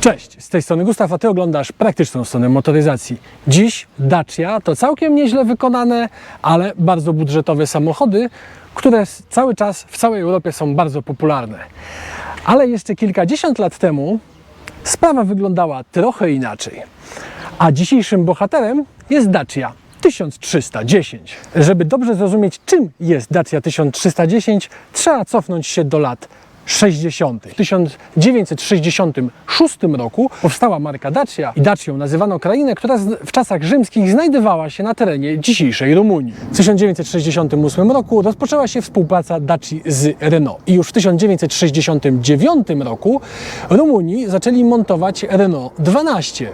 Cześć, z tej strony Gustaw, a Ty oglądasz praktyczną stronę motoryzacji. Dziś Dacia to całkiem nieźle wykonane, ale bardzo budżetowe samochody, które cały czas w całej Europie są bardzo popularne. Ale jeszcze kilkadziesiąt lat temu sprawa wyglądała trochę inaczej. A dzisiejszym bohaterem jest Dacia 1310. Żeby dobrze zrozumieć, czym jest Dacia 1310, trzeba cofnąć się do lat 60. W 1966 roku powstała marka Dacia i Dacią nazywano krainę, która w czasach rzymskich znajdowała się na terenie dzisiejszej Rumunii. W 1968 roku rozpoczęła się współpraca Daci z Renault i już w 1969 roku Rumuni zaczęli montować Renault 12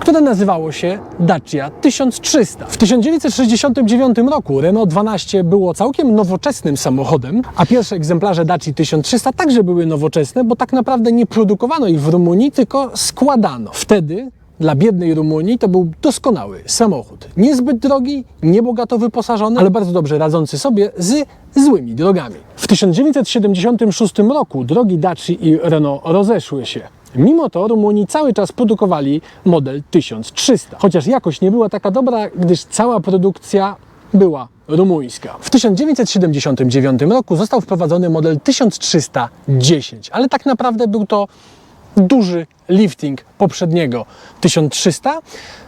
które nazywało się Dacia 1300. W 1969 roku Renault 12 było całkiem nowoczesnym samochodem, a pierwsze egzemplarze Dacia 1300 także były nowoczesne, bo tak naprawdę nie produkowano ich w Rumunii, tylko składano. Wtedy dla biednej Rumunii to był doskonały samochód. Niezbyt drogi, niebogato wyposażony, ale bardzo dobrze radzący sobie z złymi drogami. W 1976 roku drogi Dacia i Renault rozeszły się. Mimo to Rumuni cały czas produkowali model 1300, chociaż jakość nie była taka dobra, gdyż cała produkcja była rumuńska. W 1979 roku został wprowadzony model 1310, ale tak naprawdę był to duży lifting poprzedniego 1300.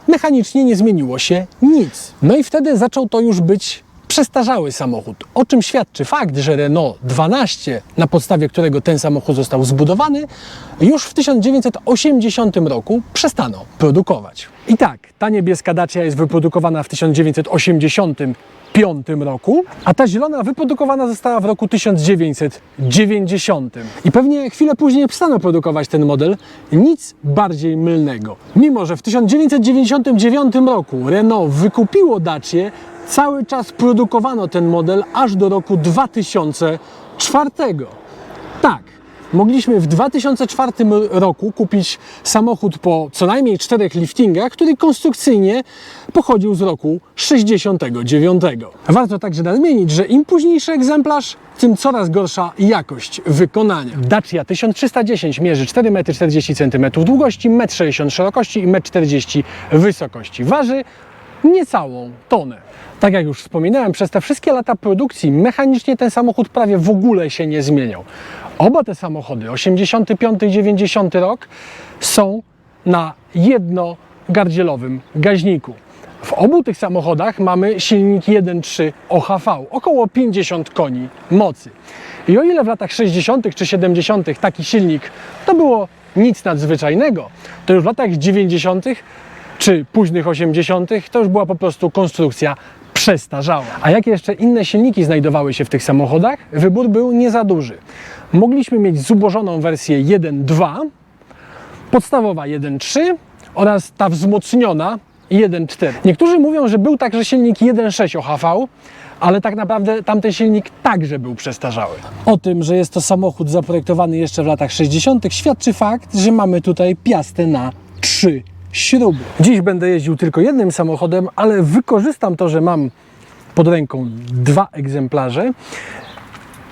Mechanicznie nie zmieniło się nic. No i wtedy zaczął to już być przestarzały samochód, o czym świadczy fakt, że Renault 12, na podstawie którego ten samochód został zbudowany, już w 1980 roku przestano produkować. I tak, ta niebieska Dacia jest wyprodukowana w 1985 roku, a ta zielona wyprodukowana została w roku 1990. I pewnie chwilę później przestano produkować ten model. Nic bardziej mylnego. Mimo, że w 1999 roku Renault wykupiło Dacię, cały czas produkowano ten model aż do roku 2004. Tak, mogliśmy w 2004 roku kupić samochód po co najmniej czterech liftingach, który konstrukcyjnie pochodził z roku 69. Warto także nadmienić, że im późniejszy egzemplarz, tym coraz gorsza jakość wykonania. Dacia 1310 mierzy 4,40 m długości, 1,60 m szerokości i 1,40 m wysokości. Waży niecałą tonę. Tak jak już wspominałem, przez te wszystkie lata produkcji mechanicznie ten samochód prawie w ogóle się nie zmieniał. Oba te samochody, 85 i 90 rok, są na jednogardzielowym gaźniku. W obu tych samochodach mamy silnik 1.3 OHV, około 50 koni mocy. I o ile w latach 60. czy 70. taki silnik to było nic nadzwyczajnego, to już w latach 90 czy późnych 80. to już była po prostu konstrukcja przestarzała. A jakie jeszcze inne silniki znajdowały się w tych samochodach? Wybór był nie za duży. Mogliśmy mieć zubożoną wersję 1.2, podstawowa 1.3 oraz ta wzmocniona 1.4. Niektórzy mówią, że był także silnik 1.6 OHV, ale tak naprawdę tamten silnik także był przestarzały. O tym, że jest to samochód zaprojektowany jeszcze w latach 60., świadczy fakt, że mamy tutaj piastę na 3 śruby. Dziś będę jeździł tylko jednym samochodem, ale wykorzystam to, że mam pod ręką dwa egzemplarze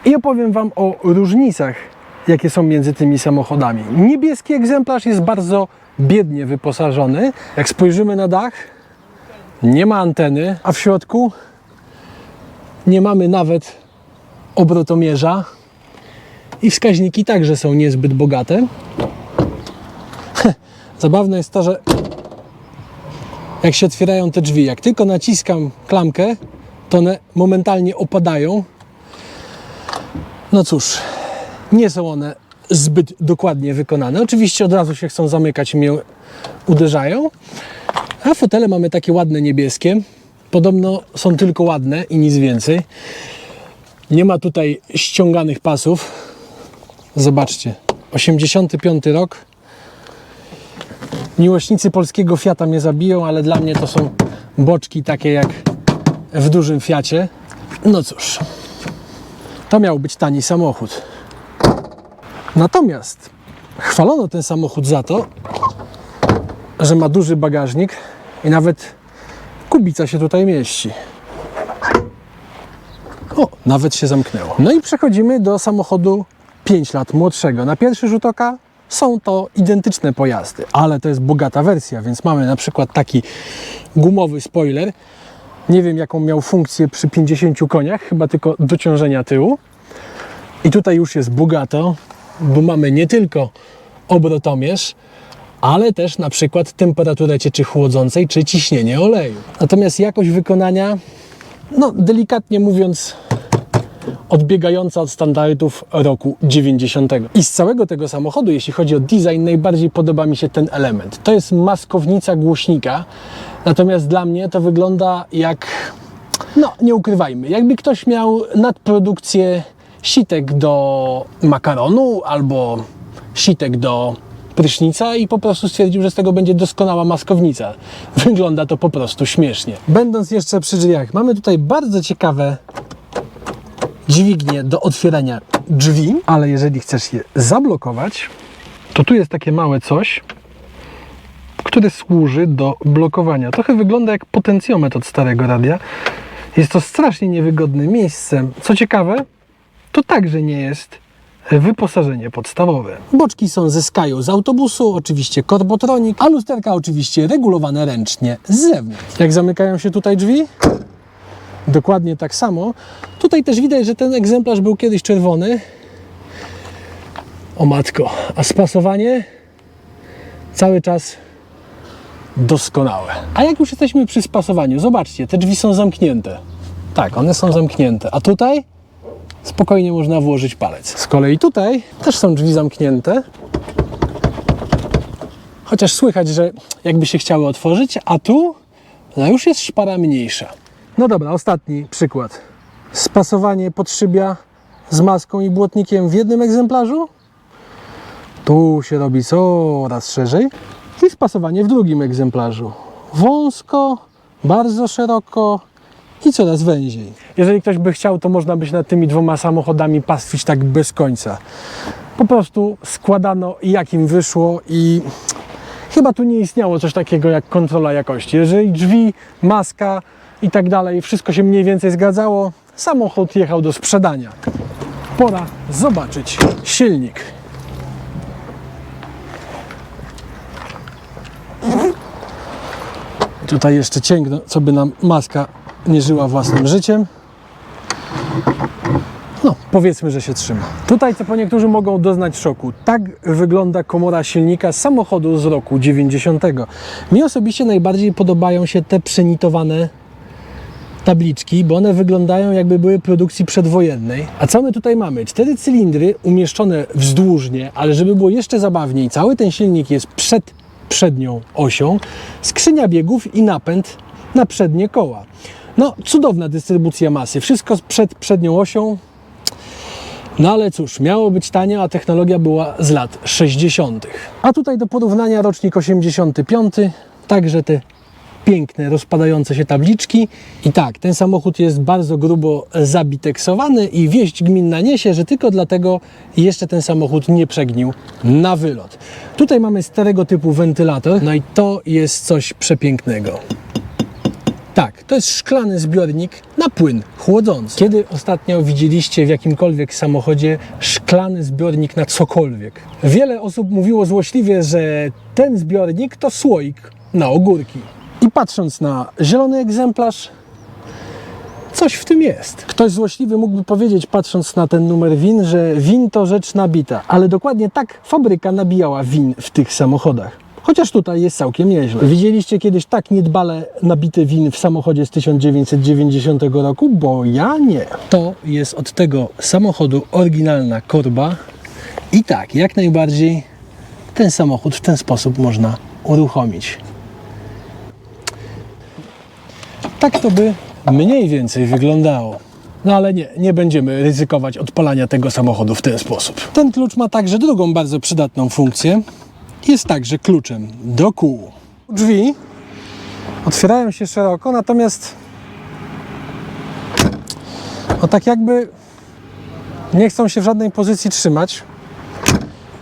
i opowiem Wam o różnicach, jakie są między tymi samochodami. Niebieski egzemplarz jest bardzo biednie wyposażony. Jak spojrzymy na dach, nie ma anteny, a w środku nie mamy nawet obrotomierza i wskaźniki także są niezbyt bogate. Zabawne jest to, że jak się otwierają te drzwi, jak tylko naciskam klamkę, to one momentalnie opadają. No cóż, nie są one zbyt dokładnie wykonane. Oczywiście od razu się chcą zamykać i mnie uderzają. A fotele mamy takie ładne niebieskie. Podobno są tylko ładne i nic więcej. Nie ma tutaj ściąganych pasów. Zobaczcie, 85 rok. Miłośnicy polskiego Fiata mnie zabiją, ale dla mnie to są boczki takie jak w dużym Fiacie. No cóż, to miał być tani samochód. Natomiast chwalono ten samochód za to, że ma duży bagażnik i nawet kubica się tutaj mieści. O, nawet się zamknęło. No i przechodzimy do samochodu 5 lat młodszego. Na pierwszy rzut oka są to identyczne pojazdy, ale to jest bogata wersja, więc mamy na przykład taki gumowy spoiler. Nie wiem, jaką miał funkcję przy 50 koniach, chyba tylko dociążenia tyłu. I tutaj już jest bogato, bo mamy nie tylko obrotomierz, ale też na przykład temperaturę cieczy chłodzącej czy ciśnienie oleju. Natomiast jakość wykonania, no delikatnie mówiąc, odbiegająca od standardów roku 90. I z całego tego samochodu, jeśli chodzi o design, najbardziej podoba mi się ten element. To jest maskownica głośnika, natomiast dla mnie to wygląda jak, no nie ukrywajmy, jakby ktoś miał nadprodukcję sitek do makaronu albo sitek do prysznica i po prostu stwierdził, że z tego będzie doskonała maskownica. Wygląda to po prostu śmiesznie. Będąc jeszcze przy drzwiach, mamy tutaj bardzo ciekawe dźwignię do otwierania drzwi, ale jeżeli chcesz je zablokować, to tu jest takie małe coś, które służy do blokowania. Trochę wygląda jak potencjometr od starego radia. Jest to strasznie niewygodne miejsce. Co ciekawe, to także nie jest wyposażenie podstawowe. Boczki są ze Skyu z autobusu, oczywiście Corbotronic, a lusterka oczywiście regulowane ręcznie z zewnątrz. Jak zamykają się tutaj drzwi? Dokładnie tak samo. Tutaj też widać, że ten egzemplarz był kiedyś czerwony. O matko, a spasowanie cały czas doskonałe. A jak już jesteśmy przy spasowaniu, zobaczcie, te drzwi są zamknięte. Tak, one są zamknięte. A tutaj spokojnie można włożyć palec. Z kolei tutaj też są drzwi zamknięte. Chociaż słychać, że jakby się chciały otworzyć, a tu no już jest szpara mniejsza. No dobra, ostatni przykład. Spasowanie podszybia z maską i błotnikiem w jednym egzemplarzu. Tu się robi coraz szerzej. I spasowanie w drugim egzemplarzu. Wąsko, bardzo szeroko i coraz węziej. Jeżeli ktoś by chciał, to można by się nad tymi dwoma samochodami pastwić tak bez końca. Po prostu składano jak im wyszło i chyba tu nie istniało coś takiego jak kontrola jakości. Jeżeli drzwi, maska i tak dalej, wszystko się mniej więcej zgadzało, samochód jechał do sprzedania. Pora zobaczyć silnik. Tutaj jeszcze cięgno, co by nam maska nie żyła własnym życiem. No, powiedzmy, że się trzyma. Tutaj, co po niektórzy mogą doznać szoku, tak wygląda komora silnika samochodu z roku 90. Mi osobiście najbardziej podobają się te przenitowane tabliczki, bo one wyglądają jakby były produkcji przedwojennej. A co my tutaj mamy? Cztery cylindry umieszczone wzdłużnie, ale żeby było jeszcze zabawniej, cały ten silnik jest przed przednią osią, skrzynia biegów i napęd na przednie koła. No, cudowna dystrybucja masy. Wszystko przed przednią osią. No ale cóż, miało być tanio, a technologia była z lat 60. A tutaj do porównania rocznik 85, także te piękne, rozpadające się tabliczki. I tak, ten samochód jest bardzo grubo zabiteksowany i wieść gminna niesie, że tylko dlatego jeszcze ten samochód nie przegnił na wylot. Tutaj mamy starego typu wentylator, no i to jest coś przepięknego. Tak, to jest szklany zbiornik na płyn chłodzący. Kiedy ostatnio widzieliście w jakimkolwiek samochodzie szklany zbiornik na cokolwiek? Wiele osób mówiło złośliwie, że ten zbiornik to słoik na ogórki. I patrząc na zielony egzemplarz, coś w tym jest. Ktoś złośliwy mógłby powiedzieć, patrząc na ten numer win, że win to rzecz nabita, ale dokładnie tak fabryka nabijała win w tych samochodach. Chociaż tutaj jest całkiem nieźle. Widzieliście kiedyś tak niedbale nabity win w samochodzie z 1990 roku? Bo ja nie. To jest od tego samochodu oryginalna korba. I tak, jak najbardziej ten samochód w ten sposób można uruchomić. Tak to by mniej więcej wyglądało. No ale nie, nie będziemy ryzykować odpalania tego samochodu w ten sposób. Ten klucz ma także drugą bardzo przydatną funkcję. Jest także kluczem do kół. Drzwi otwierają się szeroko, natomiast no tak jakby nie chcą się w żadnej pozycji trzymać.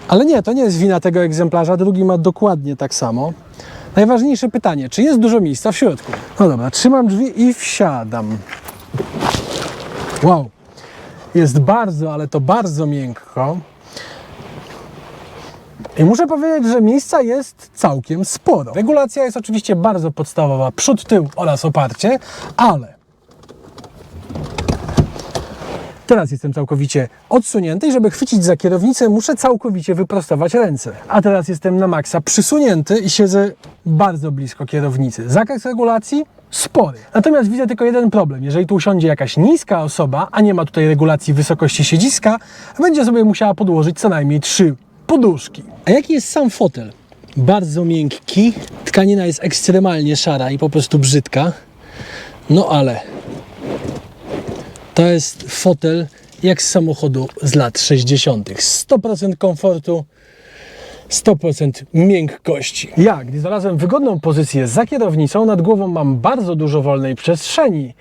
Ale nie, to nie jest wina tego egzemplarza, drugi ma dokładnie tak samo. Najważniejsze pytanie, czy jest dużo miejsca w środku? No dobra, trzymam drzwi i wsiadam. Wow. Jest bardzo, ale to bardzo miękko. I muszę powiedzieć, że miejsca jest całkiem sporo. Regulacja jest oczywiście bardzo podstawowa, przód, tył oraz oparcie, ale Teraz jestem całkowicie odsunięty i żeby chwycić za kierownicę, muszę całkowicie wyprostować ręce. A teraz jestem na maksa przysunięty i siedzę bardzo blisko kierownicy. Zakres regulacji spory. Natomiast widzę tylko jeden problem. Jeżeli tu usiądzie jakaś niska osoba, a nie ma tutaj regulacji wysokości siedziska, będzie sobie musiała podłożyć co najmniej trzy poduszki. A jaki jest sam fotel? Bardzo miękki. Tkanina jest ekstremalnie szara i po prostu brzydka. No ale to jest fotel jak z samochodu z lat 60. 100% komfortu, 100% miękkości. Ja, gdy znalazłem wygodną pozycję za kierownicą, nad głową mam bardzo dużo wolnej przestrzeni.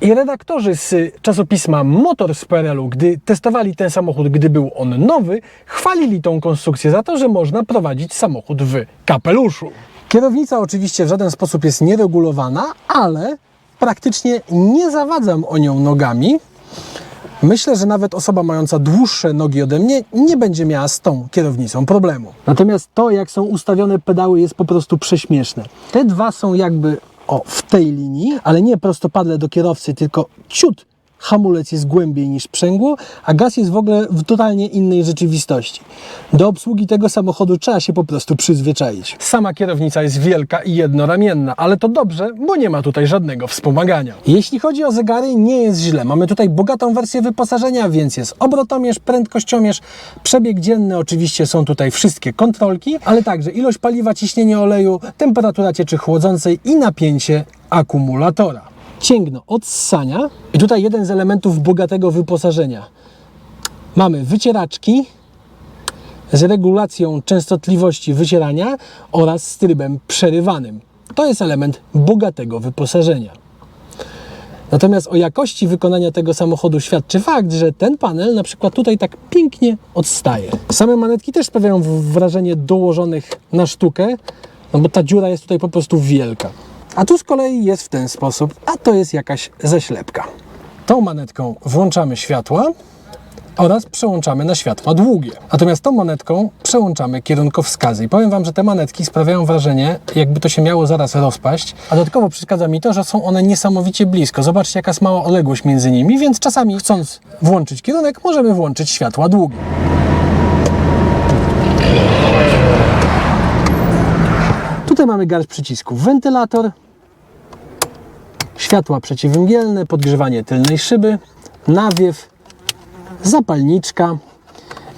I redaktorzy z czasopisma Motor z PRL-u, gdy testowali ten samochód, gdy był on nowy, chwalili tą konstrukcję za to, że można prowadzić samochód w kapeluszu. Kierownica oczywiście w żaden sposób jest nieregulowana, ale praktycznie nie zawadzam o nią nogami. Myślę, że nawet osoba mająca dłuższe nogi ode mnie nie będzie miała z tą kierownicą problemu. Natomiast to, jak są ustawione pedały, jest po prostu prześmieszne. Te dwa są jakby o, w tej linii, ale nie prostopadle do kierowcy, tylko ciut hamulec jest głębiej niż sprzęgło, a gaz jest w ogóle w totalnie innej rzeczywistości. Do obsługi tego samochodu trzeba się po prostu przyzwyczaić. Sama kierownica jest wielka i jednoramienna, ale to dobrze, bo nie ma tutaj żadnego wspomagania. Jeśli chodzi o zegary, nie jest źle. Mamy tutaj bogatą wersję wyposażenia, więc jest obrotomierz, prędkościomierz, przebieg dzienny, oczywiście są tutaj wszystkie kontrolki, ale także ilość paliwa, ciśnienie oleju, temperatura cieczy chłodzącej i napięcie akumulatora cięgno od ssania. I tutaj jeden z elementów bogatego wyposażenia. Mamy wycieraczki z regulacją częstotliwości wycierania oraz z trybem przerywanym. To jest element bogatego wyposażenia. Natomiast o jakości wykonania tego samochodu świadczy fakt, że ten panel na przykład tutaj tak pięknie odstaje. Same manetki też sprawiają wrażenie dołożonych na sztukę, no bo ta dziura jest tutaj po prostu wielka. A tu z kolei jest w ten sposób, a to jest jakaś zaślepka. Tą manetką włączamy światła oraz przełączamy na światła długie. Natomiast tą manetką przełączamy kierunkowskazy. I powiem Wam, że te manetki sprawiają wrażenie, jakby to się miało zaraz rozpaść, a dodatkowo przeszkadza mi to, że są one niesamowicie blisko. Zobaczcie, jaka jest mała odległość między nimi, więc czasami chcąc włączyć kierunek, możemy włączyć światła długie. Tutaj mamy garść przycisków. Wentylator, światła przeciwmgielne, podgrzewanie tylnej szyby, nawiew, zapalniczka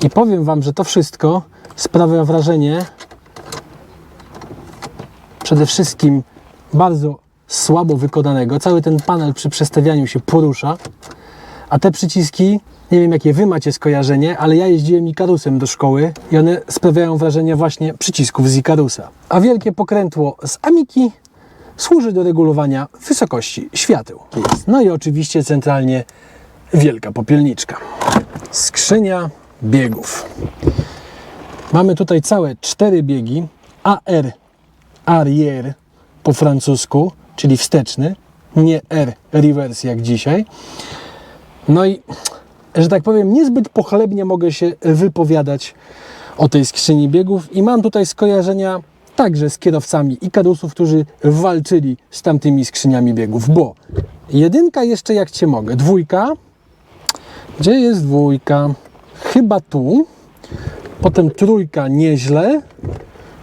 i powiem Wam, że to wszystko sprawia wrażenie przede wszystkim bardzo słabo wykonanego. Cały ten panel przy przestawianiu się porusza, a te przyciski, nie wiem jakie Wy macie skojarzenie, ale ja jeździłem Ikarusem do szkoły i one sprawiają wrażenie właśnie przycisków z Ikarusa. A wielkie pokrętło z Amiki służy do regulowania wysokości świateł. No i oczywiście centralnie wielka popielniczka. Skrzynia biegów. Mamy tutaj całe cztery biegi AR, arrière po francusku, czyli wsteczny, nie R, reverse jak dzisiaj. No i, że tak powiem, niezbyt pochlebnie mogę się wypowiadać o tej skrzyni biegów i mam tutaj skojarzenia także z kierowcami Ikarusów, którzy walczyli z tamtymi skrzyniami biegów, bo jedynka jeszcze jak Cię mogę, dwójka, gdzie jest dwójka? Chyba tu, potem trójka nieźle,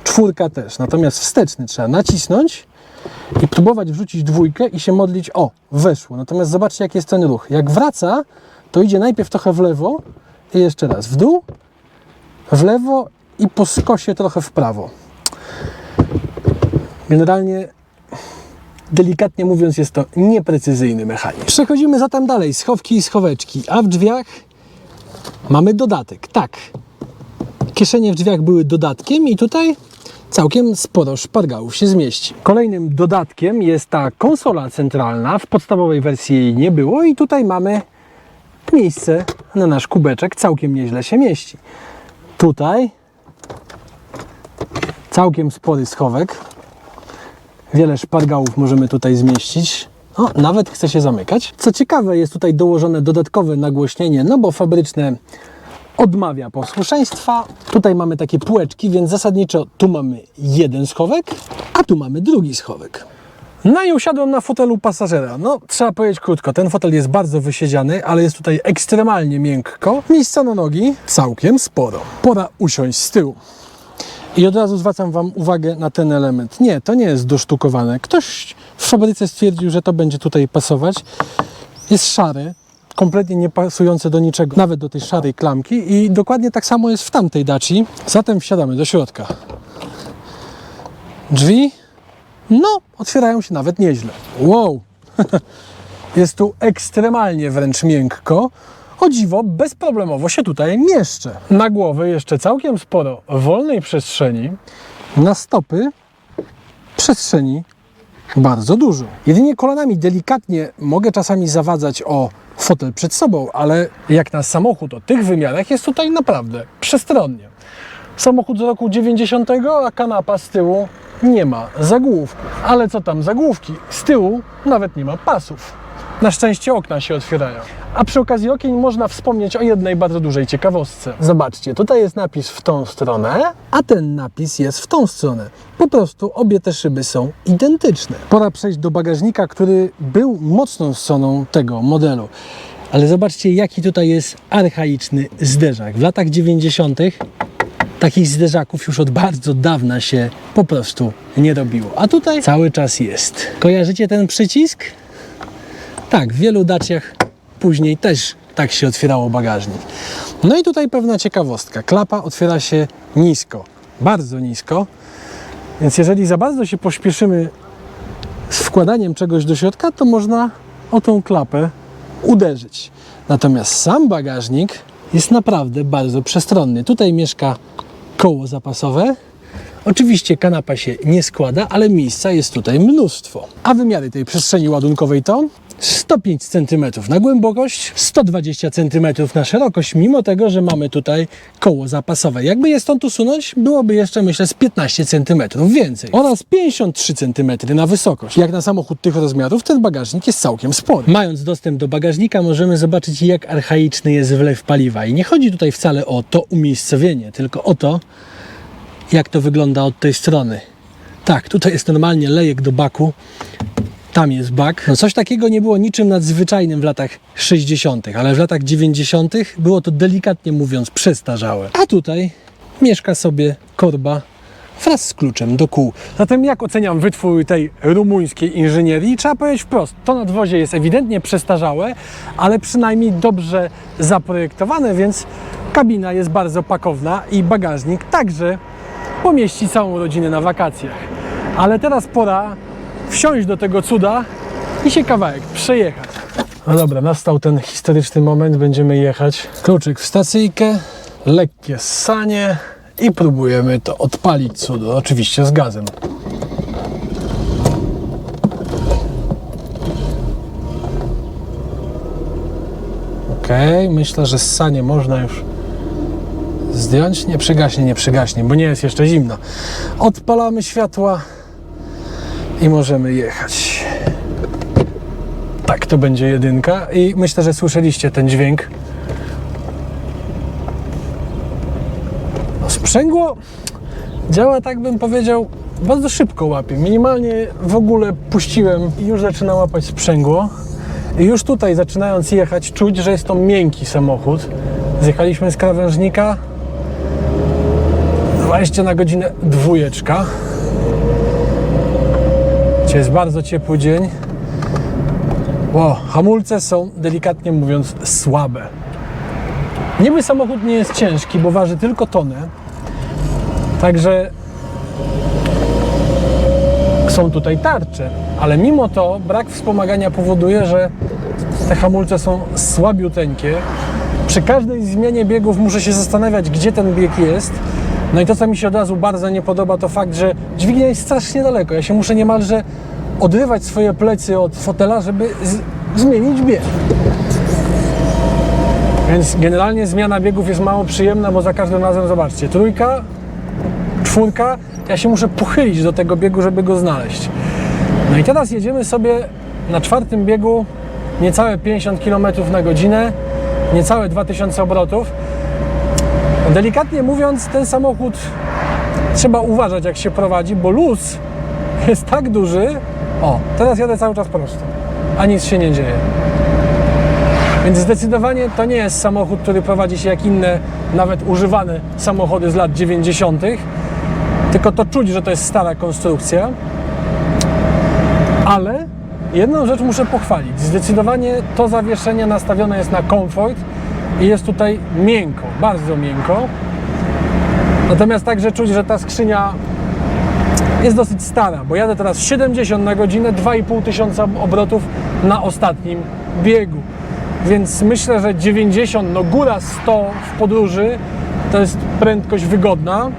czwórka też, natomiast wsteczny trzeba nacisnąć i próbować wrzucić dwójkę i się modlić, o, weszło. Natomiast zobaczcie, jaki jest ten ruch. Jak wraca, to idzie najpierw trochę w lewo i jeszcze raz w dół, w lewo i po skosie trochę w prawo. Generalnie, delikatnie mówiąc, jest to nieprecyzyjny mechanizm. Przechodzimy zatem dalej, schowki i schoweczki, a w drzwiach mamy dodatek. Tak, kieszenie w drzwiach były dodatkiem i tutaj całkiem sporo szpargałów się zmieści. Kolejnym dodatkiem jest ta konsola centralna. W podstawowej wersji jej nie było i tutaj mamy miejsce na nasz kubeczek. Całkiem nieźle się mieści. Tutaj całkiem spory schowek. Wiele szpargałów możemy tutaj zmieścić. O, nawet chce się zamykać. Co ciekawe, jest tutaj dołożone dodatkowe nagłośnienie, no bo fabryczne odmawia posłuszeństwa. Tutaj mamy takie półeczki, więc zasadniczo tu mamy jeden schowek, a tu mamy drugi schowek. No i usiadłem na fotelu pasażera. No, trzeba powiedzieć krótko, ten fotel jest bardzo wysiedziany, ale jest tutaj ekstremalnie miękko. Miejsca na nogi całkiem sporo. Pora usiąść z tyłu. I od razu zwracam Wam uwagę na ten element. Nie, to nie jest dosztukowane. Ktoś w fabryce stwierdził, że to będzie tutaj pasować. Jest szary, kompletnie nie pasujące do niczego, nawet do tej szarej klamki i dokładnie tak samo jest w tamtej daci. Zatem wsiadamy do środka. Drzwi, no, otwierają się nawet nieźle. Wow! Jest tu ekstremalnie wręcz miękko. O dziwo, bezproblemowo się tutaj mieszczę. Na głowę jeszcze całkiem sporo wolnej przestrzeni. Na stopy przestrzeni bardzo dużo. Jedynie kolanami delikatnie mogę czasami zawadzać o fotel przed sobą, ale jak na samochód o tych wymiarach jest tutaj naprawdę przestronnie. Samochód z roku 90, a kanapa z tyłu nie ma zagłówków. Ale co tam zagłówki? Z tyłu nawet nie ma pasów. Na szczęście okna się otwierają. A przy okazji okien można wspomnieć o jednej bardzo dużej ciekawostce. Zobaczcie, tutaj jest napis w tą stronę, a ten napis jest w tą stronę. Po prostu obie te szyby są identyczne. Pora przejść do bagażnika, który był mocną stroną tego modelu. Ale zobaczcie, jaki tutaj jest archaiczny zderzak. W latach 90. takich zderzaków już od bardzo dawna się po prostu nie robiło. A tutaj cały czas jest. Kojarzycie ten przycisk? Tak, w wielu daciach później też tak się otwierało bagażnik. No i tutaj pewna ciekawostka. Klapa otwiera się nisko, bardzo nisko. Więc jeżeli za bardzo się pośpieszymy z wkładaniem czegoś do środka, to można o tą klapę uderzyć. Natomiast sam bagażnik jest naprawdę bardzo przestronny. Tutaj mieszka koło zapasowe. Oczywiście kanapa się nie składa, ale miejsca jest tutaj mnóstwo. A wymiary tej przestrzeni ładunkowej to 105 cm na głębokość, 120 cm na szerokość, mimo tego, że mamy tutaj koło zapasowe. Jakby je stąd usunąć, byłoby jeszcze myślę z 15 cm więcej. Oraz 53 cm na wysokość. Jak na samochód tych rozmiarów, ten bagażnik jest całkiem spory. Mając dostęp do bagażnika, możemy zobaczyć, jak archaiczny jest wlew paliwa. I nie chodzi tutaj wcale o to umiejscowienie, tylko o to, jak to wygląda od tej strony. Tak, tutaj jest normalnie lejek do baku. Tam jest bak. No coś takiego nie było niczym nadzwyczajnym w latach 60., ale w latach 90. było to delikatnie mówiąc przestarzałe. A tutaj mieszka sobie korba wraz z kluczem do kół. Zatem jak oceniam wytwór tej rumuńskiej inżynierii? Trzeba powiedzieć wprost, to nadwozie jest ewidentnie przestarzałe, ale przynajmniej dobrze zaprojektowane, więc kabina jest bardzo pakowna i bagażnik także pomieści całą rodzinę na wakacjach. Ale teraz pora wsiąść do tego cuda i się kawałek przejechać. No dobra, nastał ten historyczny moment, będziemy jechać. Kluczyk w stacyjkę, lekkie ssanie i próbujemy to odpalić cudo, oczywiście z gazem. Ok, myślę, że ssanie można już zdjąć. Nie przygaśnie, nie przygaśnie, bo nie jest jeszcze zimno. Odpalamy światła i możemy jechać. Tak, to będzie jedynka i myślę, że słyszeliście ten dźwięk. No, sprzęgło działa, tak bym powiedział, bardzo szybko łapie. Minimalnie w ogóle puściłem i już zaczyna łapać sprzęgło. I już tutaj zaczynając jechać czuć, że jest to miękki samochód. Zjechaliśmy z krawężnika. 20 na godzinę dwójeczka. Dzisiaj jest bardzo ciepły dzień. Ło, hamulce są delikatnie mówiąc słabe. Niby samochód nie jest ciężki, bo waży tylko tonę. Także są tutaj tarcze, ale mimo to brak wspomagania powoduje, że te hamulce są słabiuteńkie. Przy każdej zmianie biegów muszę się zastanawiać, gdzie ten bieg jest. No i to, co mi się od razu bardzo nie podoba, to fakt, że dźwignia jest strasznie daleko. Ja się muszę niemalże odrywać swoje plecy od fotela, żeby zmienić bieg. Więc generalnie zmiana biegów jest mało przyjemna, bo za każdym razem, zobaczcie, trójka, czwórka, ja się muszę pochylić do tego biegu, żeby go znaleźć. No i teraz jedziemy sobie na czwartym biegu niecałe 50 km na godzinę, niecałe 2000 obrotów. Delikatnie mówiąc, ten samochód trzeba uważać jak się prowadzi, bo luz jest tak duży. O, teraz jadę cały czas prosto, a nic się nie dzieje. Więc zdecydowanie to nie jest samochód, który prowadzi się jak inne, nawet używane samochody z lat 90., tylko to czuć, że to jest stara konstrukcja. Ale jedną rzecz muszę pochwalić. Zdecydowanie to zawieszenie nastawione jest na komfort i jest tutaj miękko, bardzo miękko. Natomiast także czuć, że ta skrzynia jest dosyć stara, bo jadę teraz 70 na godzinę, 2,5 tysiąca obrotów na ostatnim biegu. Więc myślę, że 90, no góra 100 w podróży to jest prędkość wygodna.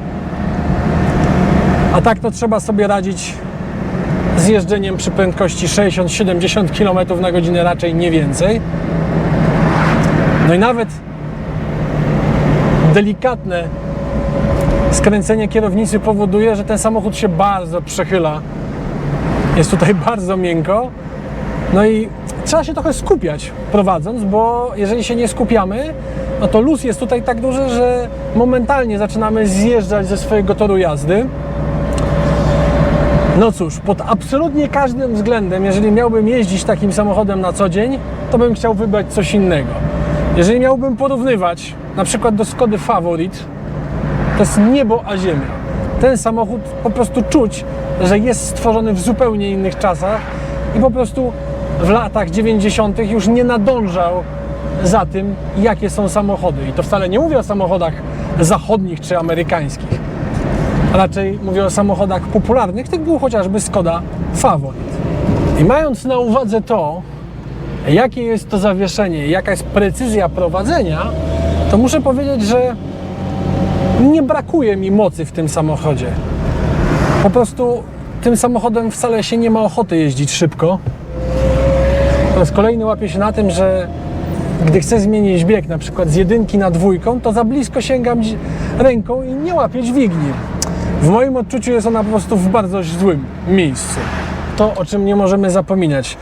A tak to trzeba sobie radzić z jeżdżeniem przy prędkości 60-70 km na godzinę, raczej nie więcej. No i nawet delikatne skręcenie kierownicy powoduje, że ten samochód się bardzo przechyla. Jest tutaj bardzo miękko. No i trzeba się trochę skupiać prowadząc, bo jeżeli się nie skupiamy, no to luz jest tutaj tak duży, że momentalnie zaczynamy zjeżdżać ze swojego toru jazdy. No cóż, pod absolutnie każdym względem, jeżeli miałbym jeździć takim samochodem na co dzień, to bym chciał wybrać coś innego. Jeżeli miałbym porównywać na przykład do Skody Favorit, to jest niebo a ziemia. Ten samochód po prostu czuć, że jest stworzony w zupełnie innych czasach i po prostu w latach 90. już nie nadążał za tym, jakie są samochody. I to wcale nie mówię o samochodach zachodnich czy amerykańskich. Raczej mówię o samochodach popularnych, tak był chociażby Skoda Favorit. I mając na uwadze to, jakie jest to zawieszenie, jaka jest precyzja prowadzenia, to muszę powiedzieć, że nie brakuje mi mocy w tym samochodzie. Po prostu tym samochodem wcale się nie ma ochoty jeździć szybko. Po raz kolejny łapię się na tym, że gdy chcę zmienić bieg na przykład z jedynki na dwójką, to za blisko sięgam ręką i nie łapię dźwigni. W moim odczuciu jest ona po prostu w bardzo złym miejscu. To, o czym nie możemy zapominać.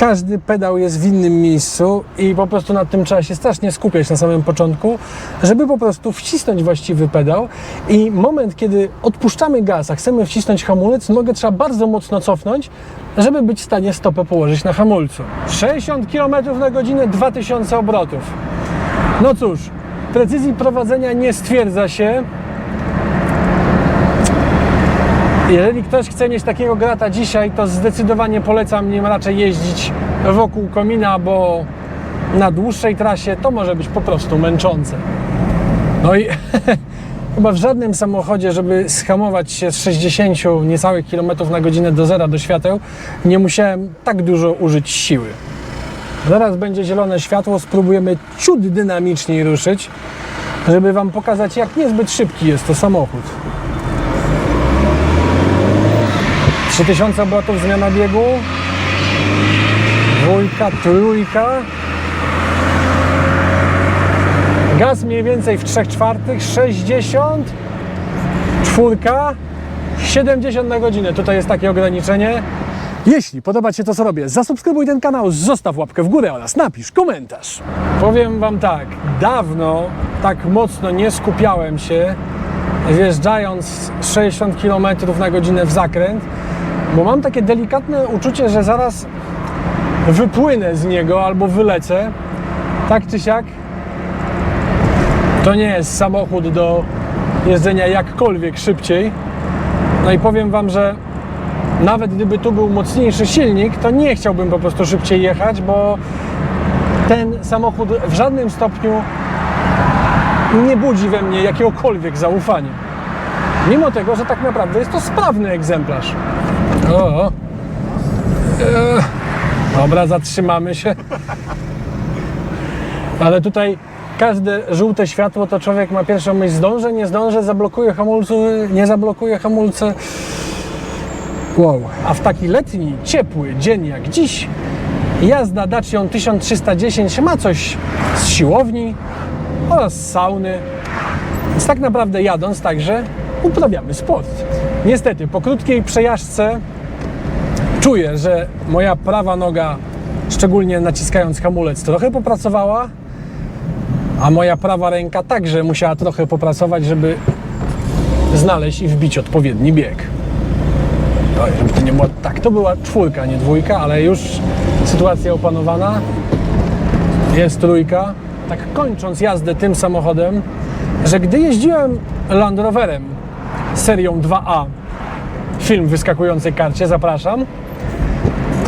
Każdy pedał jest w innym miejscu i po prostu nad tym trzeba się strasznie skupiać na samym początku, żeby po prostu wcisnąć właściwy pedał i moment, kiedy odpuszczamy gaz, a chcemy wcisnąć hamulec, nogę trzeba bardzo mocno cofnąć, żeby być w stanie stopę położyć na hamulcu. 60 km na godzinę, 2000 obrotów. No cóż, precyzji prowadzenia nie stwierdza się, jeżeli ktoś chce mieć takiego grata dzisiaj, to zdecydowanie polecam nim raczej jeździć wokół komina, bo na dłuższej trasie to może być po prostu męczące. No i chyba w żadnym samochodzie, żeby schamować się z 60 niecałych kilometrów na godzinę do zera do świateł, nie musiałem tak dużo użyć siły. Zaraz będzie zielone światło, spróbujemy ciut dynamiczniej ruszyć, żeby Wam pokazać, jak niezbyt szybki jest to samochód. 3000 obrotów zmiana biegu. Dwójka, trójka. Gaz mniej więcej w 3 czwartych, 60. Czwórka, 70 na godzinę. Tutaj jest takie ograniczenie. Jeśli podoba Ci się to, co robię, zasubskrybuj ten kanał, zostaw łapkę w górę oraz napisz komentarz. Powiem Wam tak, dawno tak mocno nie skupiałem się wjeżdżając 60 km na godzinę w zakręt, bo mam takie delikatne uczucie, że zaraz wypłynę z niego albo wylecę. Tak czy siak, to nie jest samochód do jeżdżenia jakkolwiek szybciej. No i powiem Wam, że nawet gdyby tu był mocniejszy silnik, to nie chciałbym po prostu szybciej jechać, bo ten samochód w żadnym stopniu nie budzi we mnie jakiegokolwiek zaufania. Mimo tego, że tak naprawdę jest to sprawny egzemplarz. O, o. Eee, Dobra, zatrzymamy się. Ale tutaj każde żółte światło to człowiek ma pierwszą myśl, zdążę, nie zdążę, zablokuję hamulce, nie zablokuję hamulce. Wow. A w taki letni, ciepły dzień jak dziś, jazda Dacią 1310 ma coś z siłowni oraz z sauny. Więc tak naprawdę jadąc także uprawiamy sport. Niestety, po krótkiej przejażdżce Czuję, że moja prawa noga, szczególnie naciskając hamulec, trochę popracowała, a moja prawa ręka także musiała trochę popracować, żeby znaleźć i wbić odpowiedni bieg. Oj, żeby to nie było tak, to była czwórka, nie dwójka, ale już sytuacja opanowana. Jest trójka. Tak kończąc jazdę tym samochodem, że gdy jeździłem Land Roverem serią 2A, film wyskakującej karcie, zapraszam,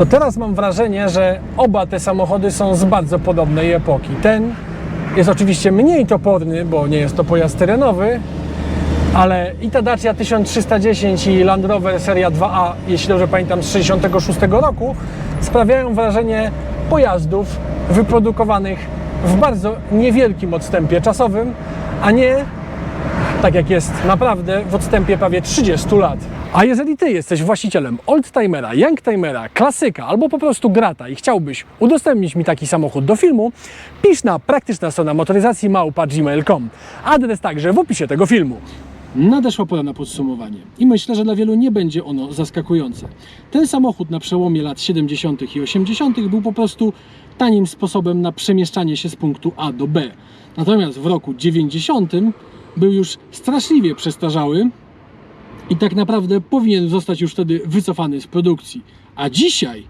to teraz mam wrażenie, że oba te samochody są z bardzo podobnej epoki. Ten jest oczywiście mniej toporny, bo nie jest to pojazd terenowy, ale i ta Dacia 1310 i Land Rover seria 2A, jeśli dobrze pamiętam, z 66 roku, sprawiają wrażenie pojazdów wyprodukowanych w bardzo niewielkim odstępie czasowym, a nie tak jak jest naprawdę w odstępie prawie 30 lat. A jeżeli Ty jesteś właścicielem oldtimera, youngtimera, klasyka albo po prostu grata i chciałbyś udostępnić mi taki samochód do filmu, pisz na praktyczna strona motoryzacji małpa gmail.com. Adres także w opisie tego filmu. Nadeszła pora na podsumowanie i myślę, że dla wielu nie będzie ono zaskakujące. Ten samochód na przełomie lat 70. i 80. był po prostu tanim sposobem na przemieszczanie się z punktu A do B. Natomiast w roku 90 był już straszliwie przestarzały i tak naprawdę powinien zostać już wtedy wycofany z produkcji. A dzisiaj,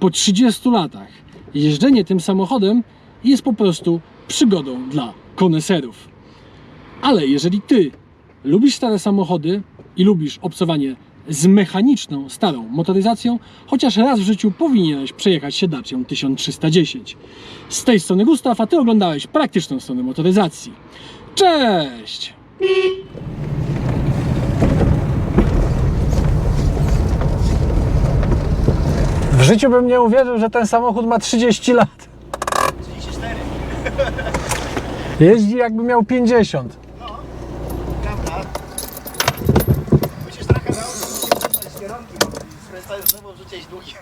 po 30 latach, jeżdżenie tym samochodem jest po prostu przygodą dla koneserów. Ale jeżeli ty lubisz stare samochody i lubisz obcowanie z mechaniczną, starą motoryzacją, chociaż raz w życiu powinieneś przejechać się Dacią 1310. Z tej strony Gustaw, a ty oglądałeś praktyczną stronę motoryzacji. Cześć! W życiu bym nie uwierzył, że ten samochód ma 30 lat. 34. Jeździ jakby miał 50. Prawda? Musisz trochę nauczyć się z kierunki, bo wrzucić długi.